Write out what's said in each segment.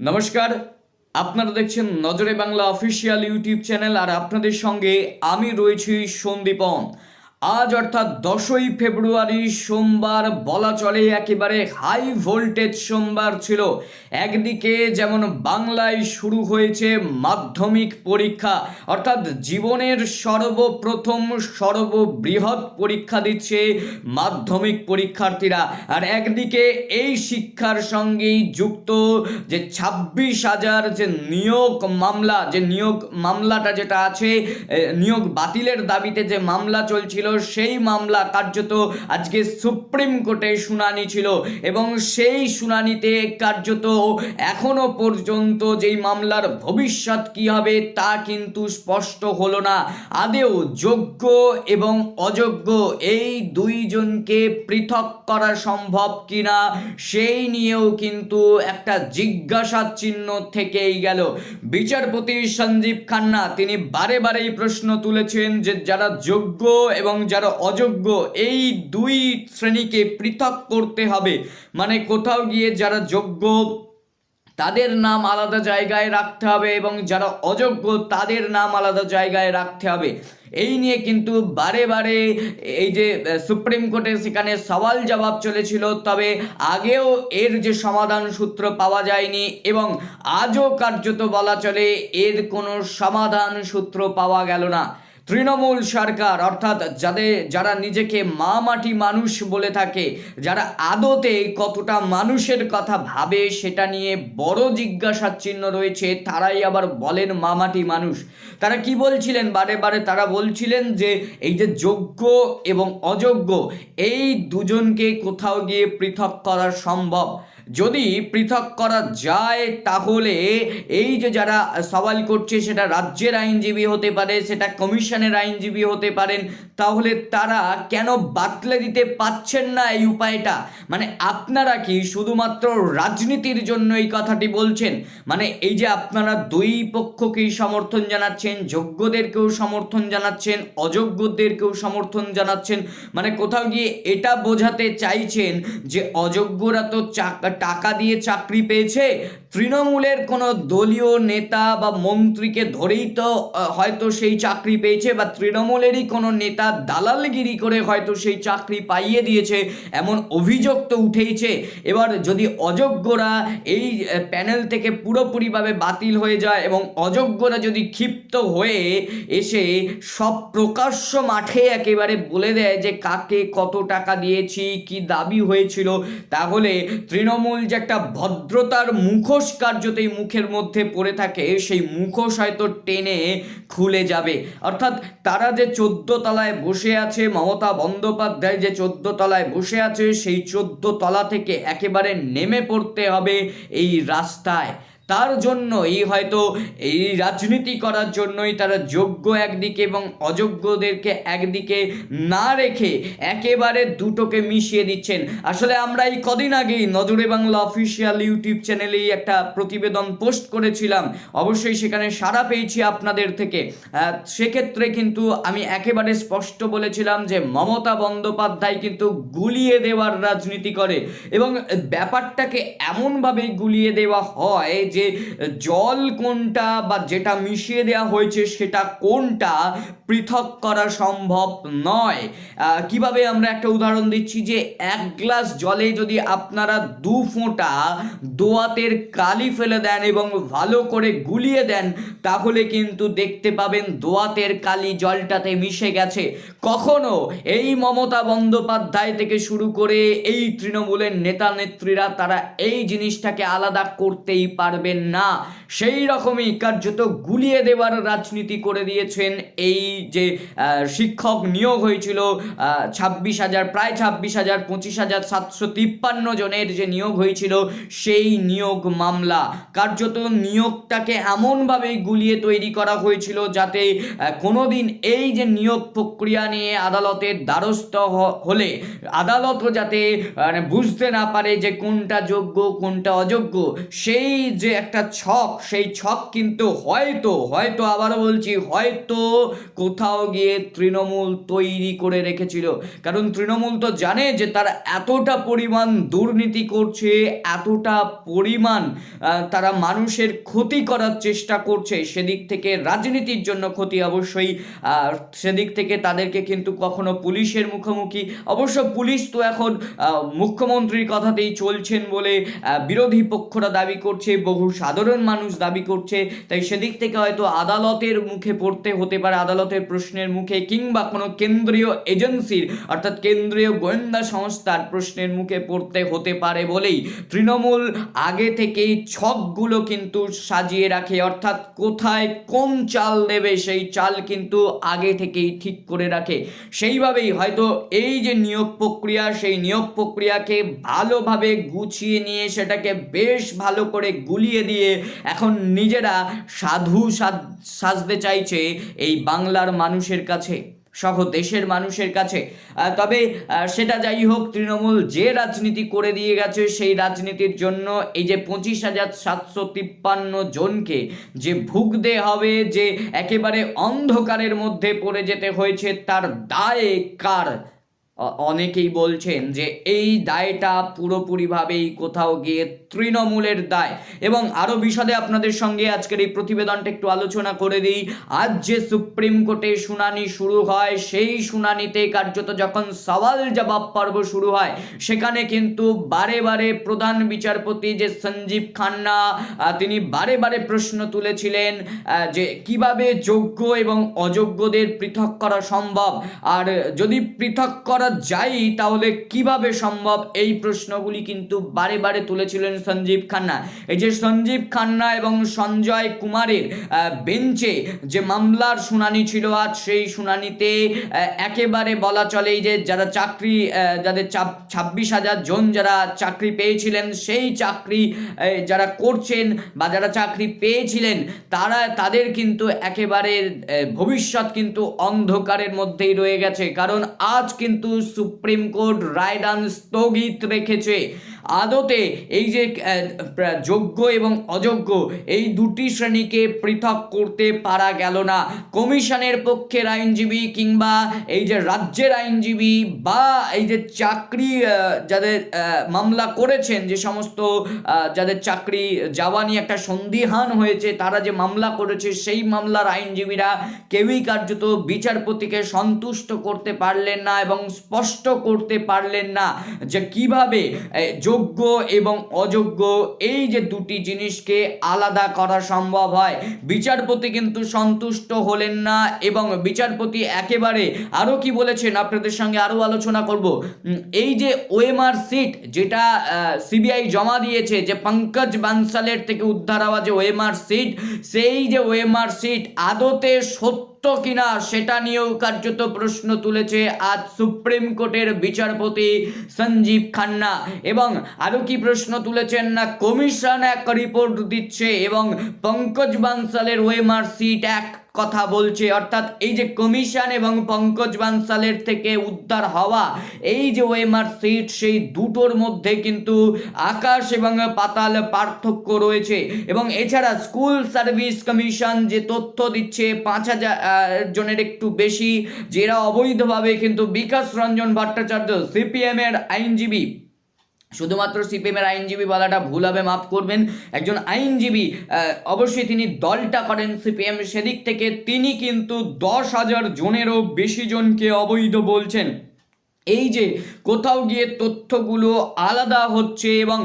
নমস্কার আপনারা দেখছেন Nazare Bangla official YouTube channel আর আপনাদের সঙ্গে আমি রয়েছি সন্দীপন। আজ অর্থাৎ দশই ফেব্রুয়ারি, সোমবার বলা চলে একেবারে হাই ভোল্টেজ সোমবার ছিল। একদিকে যেমন বাংলায় শুরু হয়েছে মাধ্যমিক পরীক্ষা, অর্থাৎ জীবনের সর্বপ্রথম সর্ববৃহৎ পরীক্ষা দিচ্ছে মাধ্যমিক পরীক্ষার্থীরা। আর একদিকে এই শিক্ষার সঙ্গেই যুক্ত যে ছাব্বিশ হাজার যে নিয়োগ মামলা, যে নিয়োগ মামলাটা যেটা আছে নিয়োগ বাতিলের দাবিতে যে মামলা চলছিল সেই মামলা কার্যত আজকে সুপ্রিম কোর্টে শুনানি ছিল এবং সেই শুনানিতে কার্যত এখনও পর্যন্ত যেই মামলার ভবিষ্যৎ কি হবে তা কিন্তু স্পষ্ট হলো না। আদেও যোগ্য এবং অযোগ্য এই দুইজনকে পৃথক করা সম্ভব কিনা সেই নিয়েও কিন্তু একটা জিজ্ঞাসা চিহ্ন থেকেই গেল। বিচারপতি সঞ্জীব খান্না তিনি বারে বারেই প্রশ্ন তুলেছেন যে যারা যোগ্য এবং যারা অযোগ্য, এই দুই শ্রেণীকে পৃথক করতে হবে। মানে কোথাও গিয়ে যারা যোগ্য, তাদের নাম আলাদা জায়গায় রাখতে হবে এবং যারা অযোগ্য, তাদের নাম আলাদা জায়গায় রাখতে হবে। এই নিয়ে কিন্তু বারে বারে এই যে সুপ্রিম কোর্টে সেখানে সওয়াল জবাব চলেছিল। তবে আগেও এর যে সমাধান সূত্র পাওয়া যায়নি এবং আজও কার্যত বলা চলে, এর কোনো সমাধান সূত্র পাওয়া গেল না। তৃণমূল সরকার, অর্থাৎ যাদের যারা নিজেকে মা মাটি মানুষ বলে থাকে, যারা আদতে কতটা মানুষের কথা ভাবে সেটা নিয়ে বড় জিজ্ঞাসার চিহ্ন রয়েছে, তারাই আবার বলেন মা মাটি মানুষ। তারা কি বলছিলেন? বারে বারে তারা বলছিলেন যে, এই যে যোগ্য এবং অযোগ্য, এই দুজনকে কোথাও গিয়ে পৃথক করা সম্ভব। যদি পৃথক করা যায় তাহলে এই যে যারা সওয়াল করছে সেটা রাজ্যের আইনজীবী হতে পারে, সেটা কমিশনের আইনজীবী হতে পারেন, তাহলে তারা কেন বাতলে দিতে পাচ্ছেন না এই উপায়টা? মানে আপনারা কি শুধুমাত্র রাজনীতির জন্য এই কথাটি বলছেন? মানে এই যে আপনারা দুই পক্ষকেই সমর্থন জানাচ্ছেন, যোগ্যদেরকেও সমর্থন জানাচ্ছেন, অযোগ্যদেরকেও সমর্থন জানাচ্ছেন মানে কোথাও গিয়ে এটা বোঝাতে চাইছেন যে অযোগ্যরা তো চাক- টাকা দিয়ে চাকরি পেয়েছে, তৃণমূলের কোনো দলীয় নেতা বা মন্ত্রীকে ধরেই তো হয়তো সেই চাকরি পেয়েছে বা তৃণমূলেরই কোনো নেতা দালালগিরি করে হয়তো সেই চাকরি পাইয়ে দিয়েছে, এমন অভিযোগ তো উঠেইছে। এবার যদি অযোগ্যরা এই প্যানেল থেকে পুরোপুরিভাবে বাতিল হয়ে যায় এবং অযোগ্যরা যদি ক্ষিপ্ত হয়ে এসে সব প্রকাশ্য মাঠে একেবারে বলে দেয় যে কাকে কত টাকা দিয়েছি, কি দাবি হয়েছিল, তাহলে তৃণমূল যে একটা ভদ্রতার মুখোশ কার্যত এই মুখের মধ্যে পড়ে থাকে, সেই মুখোশ হয়তো টেনে খুলে যাবে। অর্থাৎ তারা যে চোদ্দ তলায় বসে আছে, মমতা বন্দ্যোপাধ্যায় যে চোদ্দ তলায় বসে আছে, সেই চোদ্দ তলা থেকে একেবারে নেমে পড়তে হবে এই রাস্তায়। তার জন্যই হয়তো এই রাজনীতি করার জন্যই তারা যোগ্য একদিকে এবং অযোগ্যদেরকে একদিকে না রেখে একেবারে দুটোকে মিশিয়ে দিচ্ছেন। আসলে আমরা এই কদিন আগেই নজরে বাংলা অফিসিয়াল ইউটিউব চ্যানেলেই একটা প্রতিবেদন পোস্ট করেছিলাম। অবশ্যই সেখানে সাড়া পেয়েছি আপনাদের থেকে। সেক্ষেত্রে কিন্তু আমি একেবারে স্পষ্ট বলেছিলাম যে মমতা বন্দ্যোপাধ্যায় কিন্তু গুলিয়ে দেওয়ার রাজনীতি করে এবং ব্যাপারটাকে এমনভাবে গুলিয়ে দেওয়া হয় যে, জল কোনটা বা যেটা মিশিয়ে দেওয়া হয়েছে সেটা কোনটা পৃথক করা সম্ভব নয়? কীভাবে আমরা একটা উদাহরণ দিচ্ছি যে, এক গ্লাস জলে যদি আপনারা দু ফোঁটা দোয়াতের কালি ফেলে দেন এবং ভালো করে গুলিয়ে দেন, তাহলে কিন্তু দেখতে পাবেন দোয়াতের কালি জলটাতে মিশে গেছে। কখনো এই মমতা বন্দ্যোপাধ্যায় থেকে শুরু করে এই তৃণমূলের নেতা নেত্রীরা তারা এই জিনিসটাকে আলাদা করতেই পারবেন না। সেই রকমই কার্যত গুলিয়ে দেওয়ার রাজনীতি করে দিয়েছেন এই যে শিক্ষক নিয়োগ হয়েছিল ছাব্বিশ হাজার প্রায় ছাব্বিশ হাজার পঁচিশ হাজার সাতশো তিপ্পান্ন জনের যে নিয়োগ হয়েছিল সেই নিয়োগ মামলা। কার্যত নিয়োগটাকে এমনভাবেই গুলিয়ে তৈরি করা হয়েছিল যাতে আহ, কোনোদিন এই যে নিয়োগ প্রক্রিয়া নিয়ে আদালতের দ্বারস্থ হলে আদালতও যাতে মানে বুঝতে না পারে যে কোনটা যোগ্য কোনটা অযোগ্য সেই যে একটা ছক, সেই ছক কিন্তু হয়তো হয়তো আবারও বলছি, হয়তো কোথাও গিয়ে তৃণমূল তৈরি করে রেখেছিল। কারণ তৃণমূল তো জানে যে তারা এতটা পরিমাণ দুর্নীতি করছে, এতটা পরিমাণ তারা মানুষের ক্ষতি করার চেষ্টা করছে, সেদিক থেকে রাজনীতির জন্য ক্ষতি অবশ্যই সেদিক থেকে তাদেরকে কিন্তু কখনো পুলিশের মুখোমুখি। অবশ্য পুলিশ তো এখন মুখ্যমন্ত্রীর কথাতেই চলছেন বলে বিরোধী পক্ষরা দাবি করছে, বহু সাধারণ মানুষ দাবি করছে। তাই সেদিক থেকে হয়তো আদালতের মুখে পড়তে হতে পারে, আদালতের প্রশ্নের মুখে কিংবা কোনো কেন্দ্রীয় এজেন্সির, অর্থাৎ কেন্দ্রীয় গোয়েন্দা সংস্থার প্রশ্নের মুখে পড়তে হতে পারে বলেই তৃণমূল আগে থেকেই ছকগুলো কিন্তু সাজিয়ে রাখে। অর্থাৎ কোথায় কোন চাল দেবে সেই চাল কিন্তু আগে থেকেই ঠিক করে রাখে। সেইভাবেই হয়তো এই যে নিয়োগ প্রক্রিয়া, সেই নিয়োগ প্রক্রিয়াকে ভালোভাবে গুছিয়ে নিয়ে সেটাকে বেশ ভালো করে গুলিয়ে দিয়ে এখন নিজেরা সাধু সাজ- সাজতে চাইছে এই বাংলার মানুষের কাছে, সহ দেশের মানুষের কাছে। তবে সেটা যাই হোক, তৃণমূল যে রাজনীতি করে দিয়ে গেছে সেই রাজনীতির জন্য এই যে পঁচিশ হাজার সাতশো তিপ্পান্ন জনকে যে ভুগতে হবে, যে একেবারে অন্ধকারের মধ্যে পড়ে যেতে হয়েছে, তার দায় কার অনেকেই বলছেন যে এই দায়টা পুরোপুরিভাবেই কোথাও গিয়ে তৃণমূলের দায়। এবং আরও বিশদে আপনাদের সঙ্গে আজকের এই প্রতিবেদনটা একটু আলোচনা করে দিই। আজ যে সুপ্রিম কোর্টে শুনানি শুরু হয়, সেই শুনানিতে কার্যত যখন সওয়াল জবাব পর্ব শুরু হয়, সেখানে কিন্তু বারে বারে প্রধান বিচারপতি যে সঞ্জীব খান্না তিনি বারে বারে প্রশ্ন তুলেছিলেন যে কীভাবে যোগ্য এবং অযোগ্যদের পৃথক করা সম্ভব। আর যদি পৃথক করা যায় তাহলে কীভাবে সম্ভব? এই প্রশ্নগুলি কিন্তু বারে বারে তুলেছিলেন সঞ্জীব খান্না। এই যে সঞ্জীব খান্না এবং সঞ্জয় কুমারের বেঞ্চে যে মামলার শুনানি ছিল আজ, সেই শুনানিতে একেবারে বলা চলে যে যারা চাকরি যাদের ছাব্বিশ হাজার জন যারা চাকরি পেয়েছিলেন, সেই চাকরি যারা করছেন বা যারা চাকরি পেয়েছিলেন, তারা, তাদের কিন্তু একেবারে ভবিষ্যৎ কিন্তু অন্ধকারের মধ্যেই রয়ে গেছে। কারণ আজ কিন্তু সুপ্রিম কোর্ট রায়দান স্থগিত রেখেছে। আদতে এই যে যোগ্য এবং অযোগ্য এই দুটি শ্রেণীকে পৃথক করতে পারা গেল না। কমিশনের পক্ষের আইনজীবী কিংবা এই যে রাজ্যের আইনজীবী বা এই যে চাকরি যাদের মামলা করেছেন যে সমস্ত যাদের চাকরি যাওয়া নিয়ে একটা সন্দিহান হয়েছে তারা যে মামলা করেছে সেই মামলার আইনজীবীরা কেউই কার্যত বিচারপতিকে সন্তুষ্ট করতে পারলেন না এবং স্পষ্ট করতে পারলেন না যে কীভাবে এ, যোগ্য এবং অযোগ্য, এই যে দুটি জিনিসকে আলাদা করা সম্ভব হয়। বিচারপতি কিন্তু সন্তুষ্ট হলেন না এবং বিচারপতি একেবারে আরও কি বলেছেন আপনাদের সঙ্গে আরও আলোচনা করব। এই যে ওএমআর সিট যেটা সিবিআই জমা দিয়েছে যে পঙ্কজ বানসালের থেকে উদ্ধার হওয়া যে ওএমআর সিট, সেই যে ওএমআর সিট আদতে সত্য কিনা সেটা নিয়েও কার্যত প্রশ্ন তুলেছে আজ সুপ্রিম কোর্টের বিচারপতি সঞ্জীব খান্না। এবং আরও কি প্রশ্ন তুলেছেন না, কমিশন এক রিপোর্ট দিচ্ছে এবং পঙ্কজ বানসালের ওয়েমার সিট এক কথা বলছে। অর্থাৎ এই যে কমিশন এবং পঙ্কজ বানসালের থেকে উদ্ধার হওয়া, এই যে ওএমআর সিট সেই দুটোর মধ্যে কিন্তু আকাশ এবং পাতাল পার্থক্য রয়েছে। এবং এছাড়া স্কুল সার্ভিস কমিশন যে তথ্য দিচ্ছে, পাঁচ হাজার জনের একটু বেশি, যেরা অবৈধভাবে কিন্তু বিকাশ রঞ্জন ভট্টাচার্য, সিপিএমের আইনজীবী শুধুমাত্র সিপিএমের আইনজীবী বলাটা ভুল হবে, মাফ করবেন। একজন আইনজীবী অবশ্যই তিনি দলটা করেন সিপিএম। সেদিক থেকে তিনি কিন্তু দশ হাজার জনেরও বেশি জনকে অবৈধ বলছেন। এই যে কোথাও গিয়ে তথ্যগুলো আলাদা হচ্ছে এবং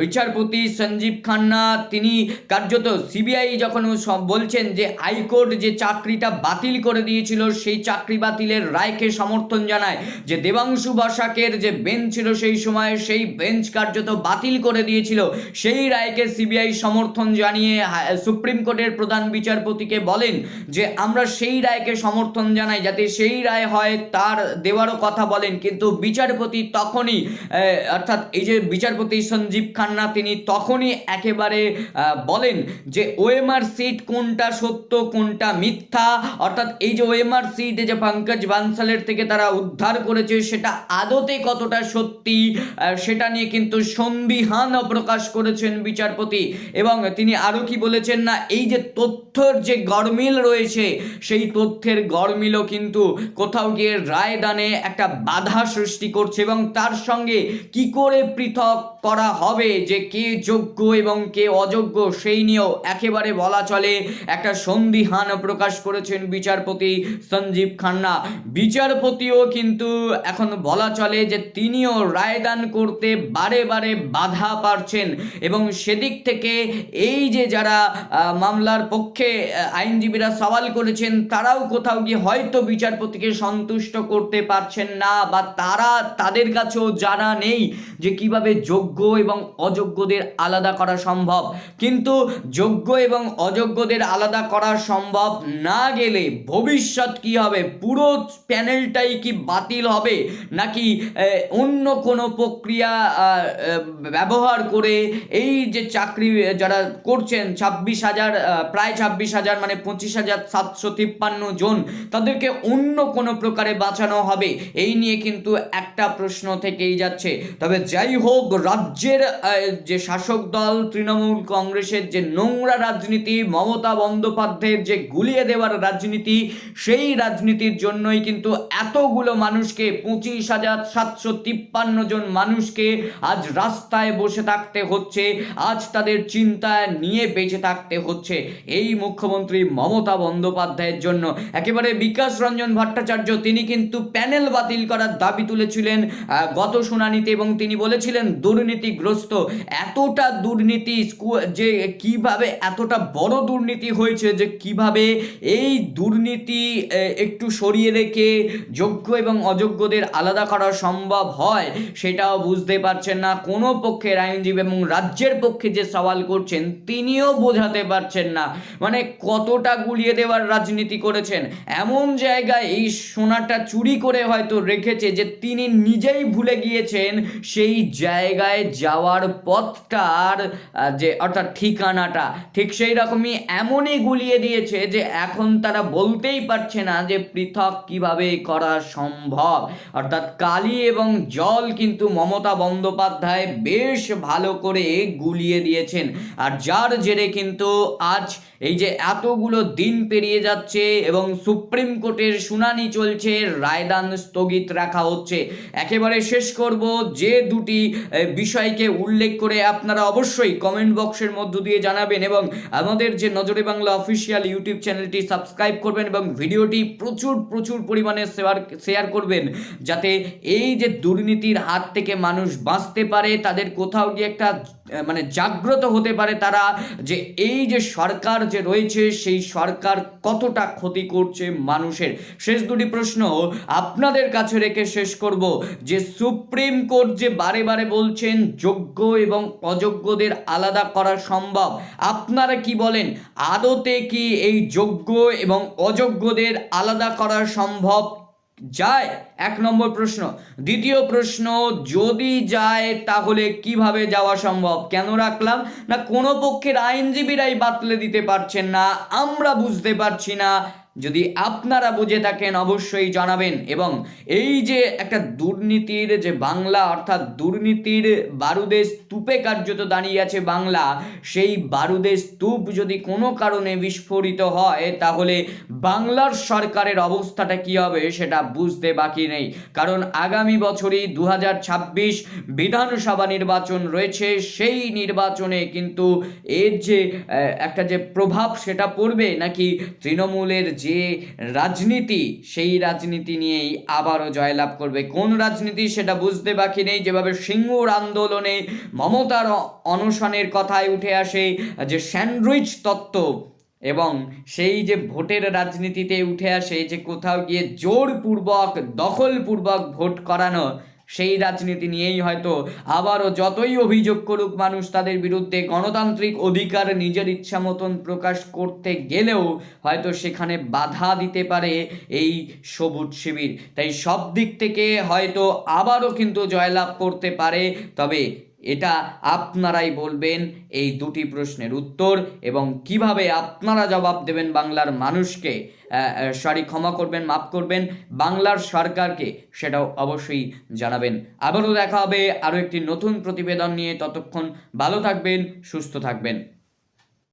বিচারপতি সঞ্জীব খান্না তিনি কার্যত সিবিআই যখন বলছেন যে হাইকোর্ট যে চাকরিটা বাতিল করে দিয়েছিল, সেই চাকরি বাতিলের রায়কে সমর্থন জানায়, যে দেবাংশু বসাকের যে বেঞ্চ ছিল সেই সময় সেই বেঞ্চ কার্যত বাতিল করে দিয়েছিল, সেই রায়কে সিবিআই সমর্থন জানিয়ে সুপ্রিম কোর্টের প্রধান বিচারপতিকে বলেন যে আমরা সেই রায়কে সমর্থন জানাই যাতে সেই রায় হয়, তার দেওয়ারও কথা বলেন। কিন্তু বিচার বিচারপতি তখনই অর্থাৎ এই যে বিচারপতি সঞ্জীব খান্না, তিনি তখনই একেবারে বলেন যে ওএমআর সিট কোনটা সত্য, কোনটা মিথ্যা, অর্থাৎ এই যে ওএমআর সিট যে পঙ্কজ বানসালের থেকে তারা উদ্ধার করেছে, সেটা আদতে কতটা সত্যি সেটা নিয়ে কিন্তু সন্দিহান প্রকাশ করেছেন বিচারপতি। এবং তিনি আরও কি বলেছেন না, এই যে তথ্যর যে গরমিল রয়েছে, সেই তথ্যের গরমিলও কিন্তু কোথাও গিয়ে রায়দানে একটা বাধা সৃষ্টি করছে এবং তার সঙ্গে কি করে পৃথক করা হবে যে কে যোগ্য এবং কে অযোগ্য, সেই নিয়েও একেবারে বলা চলে। একটা সন্দিহান প্রকাশ করেছেন বিচারপতি সঞ্জীব খান্না। বিচারপতিও কিন্তু এখন বলা চলে যে তিনিও রায়দান করতে বারে বারে বাধা পারছেন এবং সেদিক থেকে এই যে যারা মামলার পক্ষে আইনজীবীরা সওয়াল করেছেন, তারাও কোথাও গিয়ে হয়তো বিচারপতিকে সন্তুষ্ট করতে পারছেন না বা তারা তাদের কাছেও জানা নেই যে কীভাবে যোগ্য এবং অযোগ্যদের আলাদা করা সম্ভব। কিন্তু যোগ্য এবং অযোগ্যদের আলাদা করা সম্ভব না গেলে ভবিষ্যৎ কি হবে? পুরো প্যানেলটাই কি বাতিল হবে? নাকি অন্য কোনো প্রক্রিয়া ব্যবহার করে এই যে চাকরি যারা করছেন ছাব্বিশ হাজার প্রায় ছাব্বিশ হাজার মানে পঁচিশ হাজার সাতশো তিপ্পান্ন জন, তাদেরকে অন্য কোনো প্রকারে বাঁচানো হবে? এই নিয়ে কিন্তু একটা প্রশ্ন থেকেই যাচ্ছে। তবে যাই হোক, রাজ্যের যে শাসক দল, তৃণমূল কংগ্রেসের যে নোংরা রাজনীতি, মমতা বন্দ্যোপাধ্যায়ের যে গুলিয়ে দেওয়ার রাজনীতি, সেই রাজনীতির জন্যই কিন্তু এতগুলো মানুষকে, পঁচিশ হাজার সাতশো তিপ্পান্ন জন মানুষকে আজ রাস্তায় বসে থাকতে হচ্ছে, আজ তাদের চিন্তায় নিয়ে বেঁচে থাকতে হচ্ছে এই মুখ্যমন্ত্রী মমতা বন্দ্যোপাধ্যায়ের জন্য। একেবারে বিকাশ রঞ্জন ভট্টাচার্য, তিনি কিন্তু প্যানেল বাতিল করার দাবি তুলেছিলেন আহ, গত শুনানিতে এবং তিনি বলেছিলেন দুর্নীতিগ্রস্ত। এতটা দুর্নীতি যে কীভাবে এতটা বড় দুর্নীতি হয়েছে যে কীভাবে এই দুর্নীতি একটু সরিয়ে রেখে যোগ্য এবং অযোগ্যদের আলাদা করা সম্ভব হয় সেটাও বুঝতে পারছেন না। কোনো পক্ষের আইনজীবী এবং রাজ্যের পক্ষে যে সওয়াল করছেন তিনিও বোঝাতে পারছেন না। মানে কতটা গুলিয়ে দেওয়ার রাজনীতি করেছেন। এমন জায়গায় এই সোনাটা চুরি করে হয়তো রেখেছে যে তিনি নিজেই ভুলে গিয়েছেন সেই জায়গায় যাওয়ার পথটার যে অর্থাৎ ঠিকানাটা। ঠিক সেই রকমই এমনই গুলিয়ে দিয়েছে যে এখন তারা বলতেই পারছে না যে পৃথক কীভাবে করা সম্ভব। অর্থাৎ কালি এবং জল কিন্তু মমতা বন্দ্যোপাধ্যায় বেশ ভালো করে গুলিয়ে দিয়েছেন। আর যার জেরে কিন্তু আজ এই যে এতগুলো দিন পেরিয়ে যাচ্ছে এবং সুপ্রিম কোর্টের শুনানি চলছে, রায়দান স্থগিত রাখা হচ্ছে। একেবারে শেষ করব যে দুটি বিষয়কে উল্লেখ করে আপনারা অবশ্যই কমেন্ট বক্সের মধ্য দিয়ে জানাবেন এবং আমাদের যে নজরে বাংলা অফিসিয়াল ইউটিউব চ্যানেলটি সাবস্ক্রাইব করবেন এবং ভিডিওটি প্রচুর প্রচুর পরিমাণে শেয়ার শেয়ার করবেন যাতে এই যে দুর্নীতির হাত থেকে মানুষ বাঁচতে পারে, তাদের কোথাও গিয়ে একটা মানে জাগ্রত হতে পারে তারা যে এই যে সরকার যে রয়েছে, সেই সরকার কতটা ক্ষতি করছে মানুষের? শেষ দুটি প্রশ্ন আপনাদের কাছে রেখে শেষ করব। যে সুপ্রিম কোর্ট যে বারে বারে বলছেন, যোগ্য এবং অযোগ্যদের আলাদা করা সম্ভব। আপনারা কি বলেন? আদতে কি এই যোগ্য এবং অযোগ্যদের আলাদা করা সম্ভব? যায়? এক নম্বর প্রশ্ন। দ্বিতীয় প্রশ্ন, যদি যায়, তাহলে কীভাবে যাওয়া সম্ভব? কেন রাখলাম? না কোনো পক্ষের আইনজীবীরাই বাতলে দিতে পারছেন না, আমরা বুঝতে পারছি না। যদি আপনারা বুঝে থাকেন, অবশ্যই জানাবেন। এবং এই যে একটা দুর্নীতির যে বাংলা, অর্থাৎ দুর্নীতির বারুদের স্তূপে কার্যত দাঁড়িয়ে আছে বাংলা, সেই বারুদের স্তূপ যদি কোনো কারণে বিস্ফোরিত হয়, তাহলে বাংলার সরকারের অবস্থাটা কি হবে সেটা বুঝতে বাকি নেই। কারণ আগামী বছরই দু হাজার ছাব্বিশ বিধানসভা নির্বাচন রয়েছে, সেই নির্বাচনে কিন্তু এর যে একটা যে প্রভাব সেটা পড়বে, নাকি তৃণমূলের যে রাজনীতি, সেই রাজনীতি নিয়েই আবারও জয়লাভ করবে। কোন রাজনীতি সেটা বুঝতে বাকি নেই। যেভাবে সিঙ্গুর আন্দোলনে মমতার অনশনের কথায় উঠে আসে যে স্যান্ডউইচ তত্ত্ব এবং সেই যে ভোটের রাজনীতিতে উঠে আসে যে কোথাও গিয়ে জোরপূর্বক, দখলপূর্বক ভোট করানো সেই রাজনীতি নিয়েই হয়তো আবারও যতই অভিযোগ করুক মানুষ তাদের বিরুদ্ধে গণতান্ত্রিক অধিকার নিজের ইচ্ছা মতন প্রকাশ করতে গেলেও হয়তো সেখানে বাধা দিতে পারে এই সবুজ শিবির। তাই সব দিক থেকে হয়তো আবারও কিন্তু জয়লাভ করতে পারে। তবে এটা আপনারাই বলবেন এই দুটি প্রশ্নের উত্তর এবং কীভাবে আপনারা জবাব দেবেন বাংলার মানুষকে সরি, ক্ষমা করবেন, মাফ করবেন, বাংলার সরকারকে সেটাও অবশ্যই জানাবেন। আবারও দেখা হবে আরও একটি নতুন প্রতিবেদন নিয়ে। ততক্ষণ ভালো থাকবেন, সুস্থ থাকবেন।